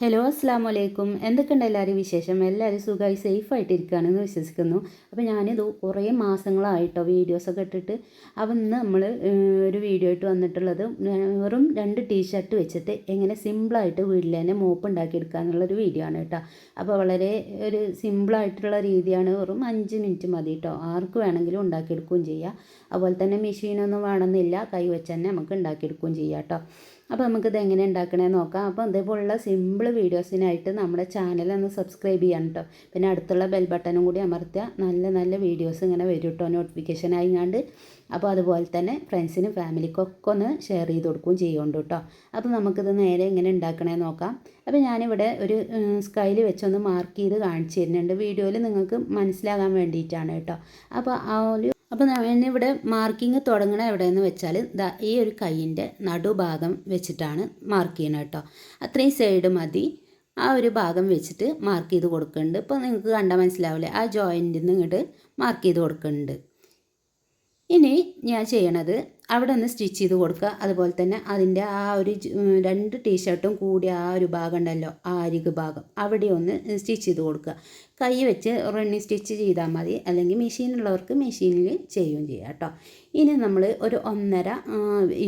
Hello അസ്സാം വലൈക്കും എന്തൊക്കെയുണ്ട് എല്ലാവരും വിശേഷം? എല്ലാവരും സുഖമായി സേഫായിട്ടിരിക്കുകയാണെന്ന് വിശ്വസിക്കുന്നു. അപ്പോൾ ഞാനിത് കുറേ മാസങ്ങളായിട്ടോ വീഡിയോസൊക്കെ ഇട്ടിട്ട് അവന്ന് ഇന്ന് നമ്മൾ ഒരു വീഡിയോ ആയിട്ട് വന്നിട്ടുള്ളത് വെറും രണ്ട് ടീഷർട്ട് വെച്ചിട്ട് എങ്ങനെ സിമ്പിളായിട്ട് വീട്ടിൽ തന്നെ മോപ്പ് ഉണ്ടാക്കിയെടുക്കാന്നുള്ളൊരു വീഡിയോ ആണ് കേട്ടോ. അപ്പോൾ വളരെ ഒരു സിമ്പിളായിട്ടുള്ള രീതിയാണ്. വെറും അഞ്ച് മിനിറ്റ് മതി കേട്ടോ. ആർക്ക് വേണമെങ്കിലും ഉണ്ടാക്കിയെടുക്കുകയും ചെയ്യാം. അതുപോലെ തന്നെ മെഷീനൊന്നും വേണമെന്നില്ല. കൈ വെച്ച് തന്നെ നമുക്ക് ഉണ്ടാക്കിയെടുക്കുകയും ചെയ്യാം കേട്ടോ. അപ്പോൾ നമുക്കിത് എങ്ങനെ ഉണ്ടാക്കണേ നോക്കാം. അപ്പോൾ ഇതേപോലുള്ള സിമ്പിൾ വീഡിയോസിനായിട്ട് നമ്മുടെ ചാനൽ ഒന്ന് സബ്സ്ക്രൈബ് ചെയ്യണം കേട്ടോ പിന്നെ അടുത്തുള്ള ബെൽ ബട്ടണും കൂടി അമർത്തിയാൽ നല്ല നല്ല വീഡിയോസ് ഇങ്ങനെ വരും കേട്ടോ നോട്ടിഫിക്കേഷൻ ആയിങ്ങാണ്ട് അപ്പോൾ അതുപോലെ തന്നെ ഫ്രണ്ട്സിനും ഫാമിലിക്കൊക്കെ ഒന്ന് ഷെയർ ചെയ്ത് കൊടുക്കുകയും ചെയ്യുന്നുണ്ട് കേട്ടോ അപ്പോൾ നമുക്കിത് നേരെ എങ്ങനെ ഉണ്ടാക്കണേ നോക്കാം. അപ്പോൾ ഞാനിവിടെ ഒരു സ്കൈയിൽ വെച്ചൊന്ന് മാർക്ക് ചെയ്ത് കാണിച്ചു തരുന്നുണ്ട്. വീഡിയോയിൽ നിങ്ങൾക്ക് മനസ്സിലാകാൻ വേണ്ടിയിട്ടാണ് കേട്ടോ അപ്പോൾ ആ ഒരു അപ്പോൾ ഞാൻ ഇവിടെ മാർക്കിങ് തുടങ്ങണ എവിടെയെന്ന് വെച്ചാൽ ഈ ഒരു കൈയിന്റെ നടുഭാഗം വെച്ചിട്ടാണ് മാർക്ക് ചെയ്യണത് കേട്ടോ. അത്രയും സൈഡ് മതി. ആ ഒരു ഭാഗം വെച്ചിട്ട് മാർക്ക് ചെയ്ത് കൊടുക്കുന്നുണ്ട് ഇപ്പോൾ നിങ്ങൾക്ക് കണ്ടാൽ മനസ്സിലാവില്ലേ? ആ ജോയിന്റിൽ നിന്ന് ഇങ്ങോട്ട് മാർക്ക് ചെയ്ത് കൊടുക്കുന്നുണ്ട് ഇനി ഞാൻ ചെയ്യണത് അവിടെ ഒന്ന് സ്റ്റിച്ച് ചെയ്ത് കൊടുക്കുക. അതുപോലെ തന്നെ അതിന്റെ ആ ഒരു രണ്ട് ടീഷർട്ടും കൂടി ആ ഒരു ഭാഗം ഉണ്ടല്ലോ ആ അരിക് ഭാഗം. അവിടെ ഒന്ന് സ്റ്റിച്ച് ചെയ്ത് കൊടുക്കുക. കൈ വെച്ച് റണ്ണി സ്റ്റിച്ച് ചെയ്താൽ മതി. അല്ലെങ്കിൽ മെഷീനുള്ളവർക്ക് മെഷീനിൽ ചെയ്യുകയും ചെയ്യാം കേട്ടോ. ഇനി നമ്മൾ ഒരു ഒന്നര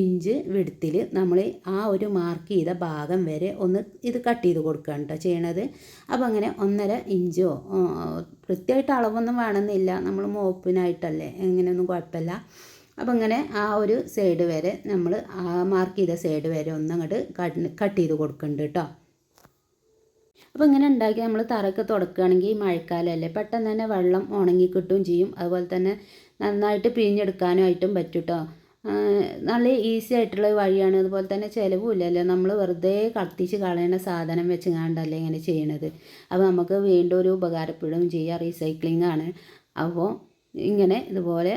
ഇഞ്ച് വിടുത്തിൽ നമ്മൾ ആ ഒരു മാർക്ക് ചെയ്ത ഭാഗം വരെ ഒന്ന് ഇത് കട്ട് ചെയ്ത് കൊടുക്കുക കേട്ടോ ചെയ്യണത്. അപ്പോൾ അങ്ങനെ ഒന്നര ഇഞ്ചോ കൃത്യമായിട്ട് അളവൊന്നും വേണമെന്നില്ല. നമ്മൾ മോപ്പിനായിട്ടല്ലേ എങ്ങനെയൊന്നും കുഴപ്പമില്ല. അപ്പോൾ ഇങ്ങനെ ആ ഒരു സൈഡ് വരെ നമ്മൾ ആ മാർക്ക് ചെയ്ത സൈഡ് വരെ ഒന്ന് അങ്ങോട്ട് കട്ട് ചെയ്ത് കൊടുക്കുന്നുണ്ട് കേട്ടോ അപ്പോൾ ഇങ്ങനെ ഉണ്ടാക്കി നമ്മൾ തറയൊക്കെ തുടക്കുകയാണെങ്കിൽ മഴക്കാലമല്ലേ പെട്ടെന്ന് തന്നെ വെള്ളം ഉണങ്ങി കിട്ടുകയും ചെയ്യും. അതുപോലെ തന്നെ നന്നായിട്ട് പിഴിഞ്ഞെടുക്കാനുമായിട്ടും പറ്റും കേട്ടോ നല്ല ഈസി ആയിട്ടുള്ള വഴിയാണ്. അതുപോലെ തന്നെ ചിലവുമില്ലല്ലോ നമ്മൾ വെറുതെ കത്തിച്ച് കളയുന്ന സാധനം വെച്ച് കണ്ടല്ലേ ഇങ്ങനെ ചെയ്യണത്. അപ്പോൾ നമുക്ക് വീണ്ടും ഒരു ഉപകാരപ്പെടുകയും ചെയ്യാം റീസൈക്ലിംഗ് ആണ്. അപ്പോൾ ഇങ്ങനെ ഇതുപോലെ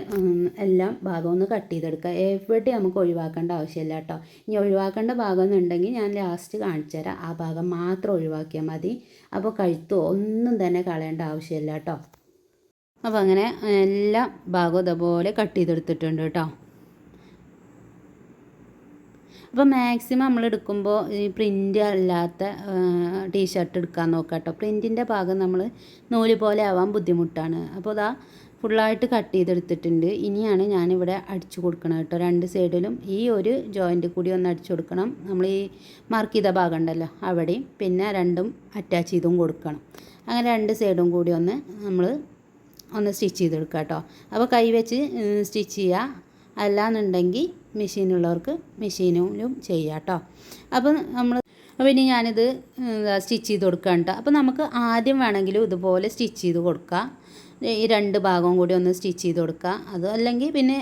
എല്ലാം ഭാഗം ഒന്ന് കട്ട് ചെയ്തെടുക്കുക. എവിടെ നമുക്ക് ഒഴിവാക്കേണ്ട ആവശ്യമില്ല കേട്ടോ. ഇനി ഒഴിവാക്കേണ്ട ഭാഗം എന്നുണ്ടെങ്കിൽ ഞാൻ ലാസ്റ്റ് കാണിച്ചു തരാം. ആ ഭാഗം മാത്രം ഒഴിവാക്കിയാൽ മതി. അപ്പോൾ കഴുത്തോ ഒന്നും തന്നെ കളയേണ്ട ആവശ്യമില്ല കേട്ടോ. അപ്പോൾ അങ്ങനെ എല്ലാ ഭാഗവും ഇതുപോലെ കട്ട് ചെയ്തെടുത്തിട്ടുണ്ട് കേട്ടോ. അപ്പോൾ മാക്സിമം നമ്മൾ എടുക്കുമ്പോൾ ഈ പ്രിന്റ് അല്ലാത്ത ടീഷർട്ട് എടുക്കാൻ നോക്കാം കേട്ടോ. പ്രിന്റിന്റെ ഭാഗം നമ്മൾ നൂൽ പോലെ ആവാൻ ബുദ്ധിമുട്ടാണ്. അപ്പോൾ അതാ ഫുള്ളായിട്ട് കട്ട് ചെയ്തെടുത്തിട്ടുണ്ട്. ഇനിയാണ് ഞാനിവിടെ അടിച്ചു കൊടുക്കണം കേട്ടോ. രണ്ട് സൈഡിലും ഈ ഒരു ജോയിന്റ് കൂടി ഒന്ന് അടിച്ചു കൊടുക്കണം. നമ്മൾ ഈ മാർക്ക് ചെയ്ത ഭാഗം ഉണ്ടല്ലോ അവിടെയും പിന്നെ രണ്ടും അറ്റാച്ച് ചെയ്തും കൊടുക്കണം. അങ്ങനെ രണ്ട് സൈഡും കൂടി ഒന്ന് നമ്മൾ ഒന്ന് സ്റ്റിച്ച് ചെയ്തെടുക്കുക കേട്ടോ. അപ്പോൾ കൈ വെച്ച് സ്റ്റിച്ച് ചെയ്യുക. അല്ലാന്നുണ്ടെങ്കിൽ മെഷീനുള്ളവർക്ക് മെഷീനിലും ചെയ്യാം കേട്ടോ. അപ്പം നമ്മൾ അപ്പോൾ ഇനി ഞാനിത് സ്റ്റിച്ച് ചെയ്ത് കൊടുക്കാം കേട്ടോ. അപ്പോൾ നമുക്ക് ആദ്യം വേണമെങ്കിലും ഇതുപോലെ സ്റ്റിച്ച് ചെയ്ത് കൊടുക്കാം. ഈ രണ്ട് ഭാഗവും കൂടി ഒന്ന് സ്റ്റിച്ച് ചെയ്ത് കൊടുക്കുക. അത് അല്ലെങ്കിൽ പിന്നെ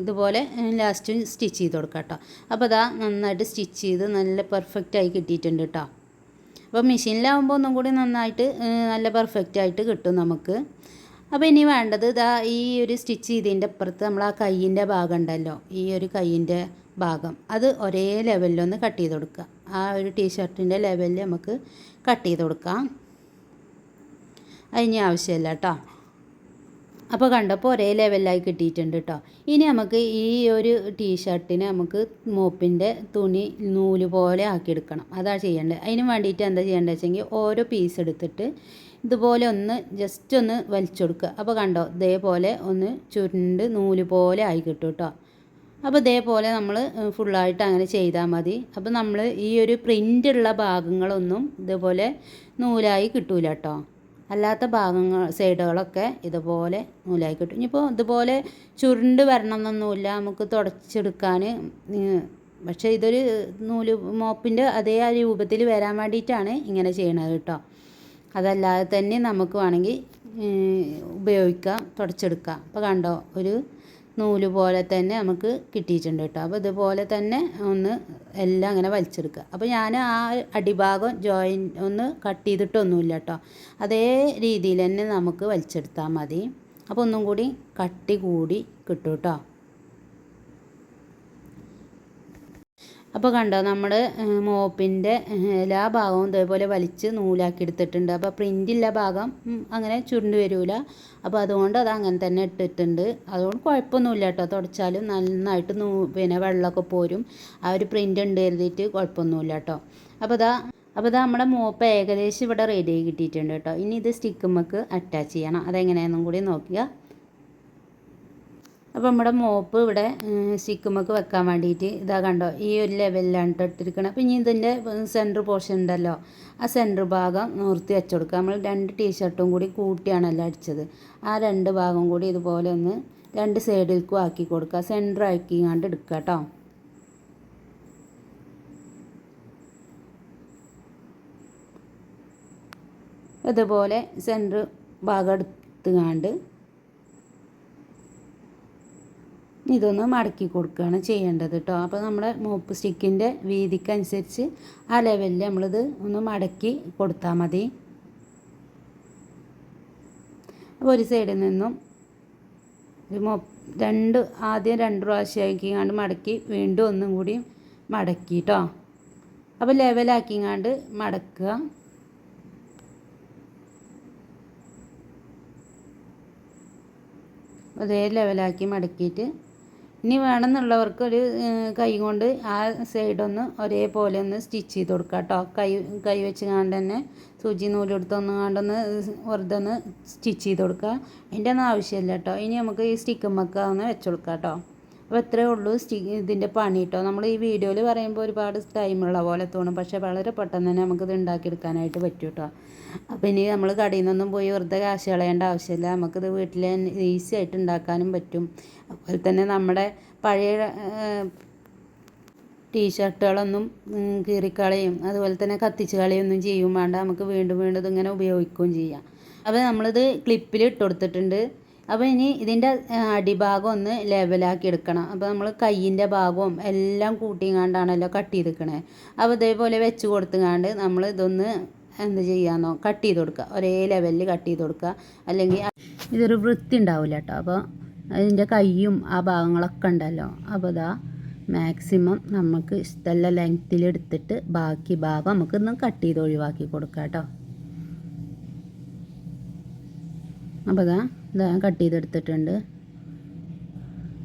ഇതുപോലെ ലാസ്റ്റ് സ്റ്റിച്ച് ചെയ്ത് കൊടുക്കുക കേട്ടോ. അപ്പോൾ അതാ നന്നായിട്ട് സ്റ്റിച്ച് ചെയ്ത് നല്ല പെർഫെക്റ്റ് ആയി കിട്ടിയിട്ടുണ്ട് കേട്ടോ. അപ്പോൾ മെഷീനിലാവുമ്പോൾ ഒന്നും കൂടി നന്നായിട്ട് നല്ല പെർഫെക്റ്റ് ആയിട്ട് കിട്ടും നമുക്ക്. അപ്പോൾ ഇനി വേണ്ടത് ഇതാ ഈ ഒരു സ്റ്റിച്ച് ചെയ്തതിന്റെ അപ്പുറത്ത് നമ്മൾ ആ കയ്യിന്റെ ഭാഗം ഉണ്ടല്ലോ. ഈ ഒരു കയ്യിന്റെ ഭാഗം. അത് ഒരേ ലെവലിലൊന്ന് കട്ട് ചെയ്ത് കൊടുക്കുക. ആ ഒരു ടീഷർട്ടിന്റെ ലെവലിൽ നമുക്ക് കട്ട് ചെയ്ത് കൊടുക്കാം. അതിന് ആവശ്യമില്ല കേട്ടോ അപ്പോൾ കണ്ടപ്പോൾ ഒരേ ലെവലായി കിട്ടിയിട്ടുണ്ട് കേട്ടോ ഇനി നമുക്ക് ഈ ഒരു ടീഷർട്ടിന് നമുക്ക് മോപ്പിന്റെ തുണി നൂൽ പോലെ ആക്കിയെടുക്കണം. അതാണ് ചെയ്യേണ്ടത്. അതിന് വേണ്ടിയിട്ട് എന്താ ചെയ്യേണ്ടത് വെച്ചെങ്കിൽ ഓരോ പീസ് എടുത്തിട്ട് ഇതുപോലെ ഒന്ന് ജസ്റ്റ് ഒന്ന് വലിച്ചെടുക്കുക. അപ്പോൾ കണ്ടോ ഇതേപോലെ ഒന്ന് ചുരുണ്ട് നൂൽ പോലെ ആയി കിട്ടും കേട്ടോ അപ്പോൾ ഇതേപോലെ നമ്മൾ ഫുള്ളായിട്ട് അങ്ങനെ ചെയ്താൽ മതി. അപ്പോൾ നമ്മൾ ഈ ഒരു പ്രിന്റുള്ള ഭാഗങ്ങളൊന്നും ഇതേപോലെ നൂലായി കിട്ടൂല കേട്ടോ അല്ലാത്ത ഭാഗങ്ങൾ സൈഡുകളൊക്കെ ഇതുപോലെ നൂലായി കിട്ടും ഇനിയിപ്പോൾ ഇതുപോലെ ചുരുണ്ട് വരണം എന്നൊന്നുമില്ല നമുക്ക് തുടച്ചെടുക്കാൻ പക്ഷേ ഇതൊരു നൂൽ മോപ്പിന്റെ അതേ ആ രൂപത്തിൽ വരാൻ വേണ്ടിയിട്ടാണ് ഇങ്ങനെ ചെയ്യണത് കേട്ടോ. അതല്ലാതെ തന്നെ നമുക്ക് വേണമെങ്കിൽ ഉപയോഗിക്കാം തുടച്ചെടുക്കാം. അപ്പോൾ കണ്ടോ ഒരു നൂൽ പോലെ തന്നെ നമുക്ക് കിട്ടിയിട്ടുണ്ട് കേട്ടോ. അപ്പോൾ ഇതുപോലെ തന്നെ ഒന്ന് എല്ലാം അങ്ങനെ വലിച്ചെടുക്കുക. അപ്പോൾ ഞാൻ ആ അടിഭാഗം ജോയിൻ ഒന്ന് കട്ട് ചെയ്തിട്ടൊന്നുമില്ല കേട്ടോ. അതേ രീതിയിൽ തന്നെ നമുക്ക് വലിച്ചെടുത്താൽ മതി. അപ്പോൾ ഒന്നും കൂടി കട്ടി കൂടി കിട്ടും കേട്ടോ. അപ്പോൾ കണ്ടോ നമ്മൾ മോപ്പിന്റെ എല്ലാ ഭാഗവും ഇതേപോലെ വലിച്ച് നൂലാക്കി എടുത്തിട്ടുണ്ട്. അപ്പോൾ പ്രിന്റില്ല ഭാഗം അങ്ങനെ ചുരുണ്ട് വരില്ല അപ്പോൾ അതുകൊണ്ട് അത് അങ്ങനെ തന്നെ ഇട്ടിട്ടുണ്ട്. അതുകൊണ്ട് കുഴപ്പമൊന്നുമില്ല കേട്ടോ. തുടച്ചാലും നന്നായിട്ട് നൂ പിന്നെ വെള്ളമൊക്കെ പോരും. ആ ഒരു പ്രിന്റ് ഉണ്ട് എഴുതിയിട്ട് കുഴപ്പമൊന്നുമില്ല കേട്ടോ. അപ്പോൾ അതാ അപ്പോൾ ഇതാ നമ്മുടെ മോപ്പ് ഏകദേശം ഇവിടെ റെഡി ആയി കിട്ടിയിട്ടുണ്ട് കേട്ടോ. ഇനി ഇത് സ്റ്റിക്കുമ്മക്ക് അറ്റാച്ച് ചെയ്യണം. അതെങ്ങനെയാണെന്നും കൂടി നോക്കുക അപ്പോൾ നമ്മുടെ മോപ്പ് ഇവിടെ സ്റ്റിക്കുമ്മക്ക് വെക്കാൻ വേണ്ടിയിട്ട് ഇതാ കണ്ടോ ഈ ഒരു ലെവലിലാണ് ട്ടോ ഇട്ടിരിക്കണം. അപ്പോൾ ഇനി ഇതിന്റെ സെന്റർ പോർഷൻ ഉണ്ടല്ലോ ആ സെന്റർ ഭാഗം നിർത്തി വെച്ച് കൊടുക്കുക നമ്മൾ രണ്ട് ടീഷർട്ടും കൂടി കൂട്ടിയാണല്ലോ അടിച്ചത്. ആ രണ്ട് ഭാഗം കൂടി ഇതുപോലെ ഒന്ന് രണ്ട് സൈഡിലേക്കും ആക്കി കൊടുക്കുക. സെന്റർ ആക്കി കണ്ട് എടുക്കുക കേട്ടോ ഇതുപോലെ സെന്റർ ഭാഗം എടുത്ത് എടുത്തുകാണ്ട് ഇതൊന്ന് മടക്കി കൊടുക്കുകയാണ് ചെയ്യേണ്ടത് കേട്ടോ അപ്പോൾ നമ്മുടെ മോപ്പ് സ്റ്റിക്കിന്റെ വീതിക്കനുസരിച്ച് ആ ലെവലിൽ നമ്മളിത് ഒന്ന് മടക്കി കൊടുത്താൽ മതി. അപ്പോൾ ഒരു സൈഡിൽ നിന്നും ഒരു മൊ രണ്ട് ആദ്യം രണ്ട് പ്രാവശ്യമാക്കിങ്ങാണ്ട് മടക്കി വീണ്ടും ഒന്നും കൂടി മടക്കി കേട്ടോ അപ്പോൾ ലെവലാക്കിങ്ങാണ്ട് മടക്കുക. അതേ ലെവലാക്കി മടക്കിയിട്ട് ഇനി വേണമെന്നുള്ളവർക്ക് ഒരു കൈ കൊണ്ട് ആ സൈഡൊന്ന് ഒരേപോലെ ഒന്ന് സ്റ്റിച്ച് ചെയ്ത് കൊടുക്കുക കേട്ടോ കൈ കൈ വെച്ച് കാണ്ട് തന്നെ സൂചി നൂലെടുത്തൊന്ന് കാണ്ടൊന്ന് വെറുതെ ഒന്ന് സ്റ്റിച്ച് ചെയ്ത് കൊടുക്കുക അതിന്റെ ഒന്നും ആവശ്യമില്ല കേട്ടോ ഇനി നമുക്ക് ഈ സ്റ്റിക്കുമ്മൊക്കെ ഒന്ന് വെച്ച് കൊടുക്കാം കേട്ടോ അപ്പോൾ ഇത്രയേ ഉള്ളൂ സ്റ്റി ഇതിന്റെ പണി കേട്ടോ നമ്മൾ ഈ വീഡിയോയിൽ പറയുമ്പോൾ ഒരുപാട് ടൈമുള്ള പോലെ തോന്നും. പക്ഷേ വളരെ പെട്ടെന്ന് തന്നെ നമുക്കിത് ഉണ്ടാക്കിയെടുക്കാനായിട്ട് പറ്റും കേട്ടോ അപ്പോൾ ഇനി നമ്മൾ കടയിൽ നിന്നൊന്നും പോയി വെറുതെ കാശ് കളയേണ്ട ആവശ്യമില്ല നമുക്കിത് വീട്ടിൽ ഈസി ആയിട്ട് ഉണ്ടാക്കാനും പറ്റും. അതുപോലെ തന്നെ നമ്മുടെ പഴയ ടീഷർട്ടുകളൊന്നും കീറിക്കളയും അതുപോലെ തന്നെ കത്തിച്ച് കളയൊന്നും ചെയ്യും. വേണ്ട നമുക്ക് വീണ്ടും വീണ്ടും ഇതിങ്ങനെ ഉപയോഗിക്കുകയും ചെയ്യാം. അപ്പോൾ നമ്മളിത് ക്ലിപ്പിൽ ഇട്ട് കൊടുത്തിട്ടുണ്ട്. അപ്പോൾ ഇനി ഇതിന്റെ അടിഭാഗം ഒന്ന് ലെവലാക്കി എടുക്കണം. അപ്പോൾ നമ്മൾ കയ്യിന്റെ ഭാഗവും എല്ലാം കൂട്ടിങ്ങാണ്ടാണല്ലോ കട്ട് ചെയ്തിരിക്കണേ. അപ്പോൾ ഇതേപോലെ വെച്ച് കൊടുത്തുങ്ങാണ്ട് നമ്മൾ ഇതൊന്ന് എന്ത് ചെയ്യാന്നോ കട്ട് ചെയ്ത് കൊടുക്കുക. ഒരേ ലെവലിൽ കട്ട് ചെയ്ത് കൊടുക്കുക. അല്ലെങ്കിൽ ഇതൊരു വൃത്തി ഉണ്ടാവില്ല കേട്ടോ അപ്പോൾ അതിന്റെ കൈയും ആ ഭാഗങ്ങളൊക്കെ ഉണ്ടല്ലോ. അപ്പോൾ ഇതാ മാക്സിമം നമുക്ക് ഇഷ്ടമുള്ള ലെങ്ത്തിൽ എടുത്തിട്ട് ബാക്കി ഭാഗം നമുക്കൊന്ന് കട്ട് ചെയ്ത് ഒഴിവാക്കി കൊടുക്കാം കേട്ടോ അപ്പോൾ ഇതാ ഇതാ കട്ട് ചെയ്തെടുത്തിട്ടുണ്ട്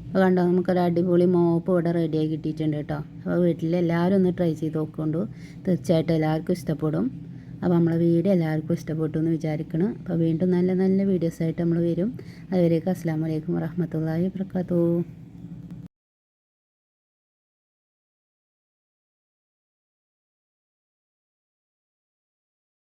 അപ്പോൾ കണ്ടോ നമുക്കൊരു അടിപൊളി മോപ്പ് ഇവിടെ റെഡിയായി കിട്ടിയിട്ടുണ്ട് കേട്ടോ. അപ്പോൾ വീട്ടിൽ എല്ലാവരും ഒന്ന് ട്രൈ ചെയ്ത് നോക്കൊണ്ടു. തീർച്ചയായിട്ടും എല്ലാവർക്കും ഇഷ്ടപ്പെടും. അപ്പോൾ നമ്മളെ വീഡിയോ എല്ലാവർക്കും ഇഷ്ടപ്പെട്ടു എന്ന് വിചാരിക്കണം. അപ്പോൾ വീണ്ടും നല്ല നല്ല വീഡിയോസായിട്ട് നമ്മൾ വരും. അതുവരേക്കും അസ്സാം വലൈക്കും വറഹമത്തല്ലാഹി വർക്കാത്തു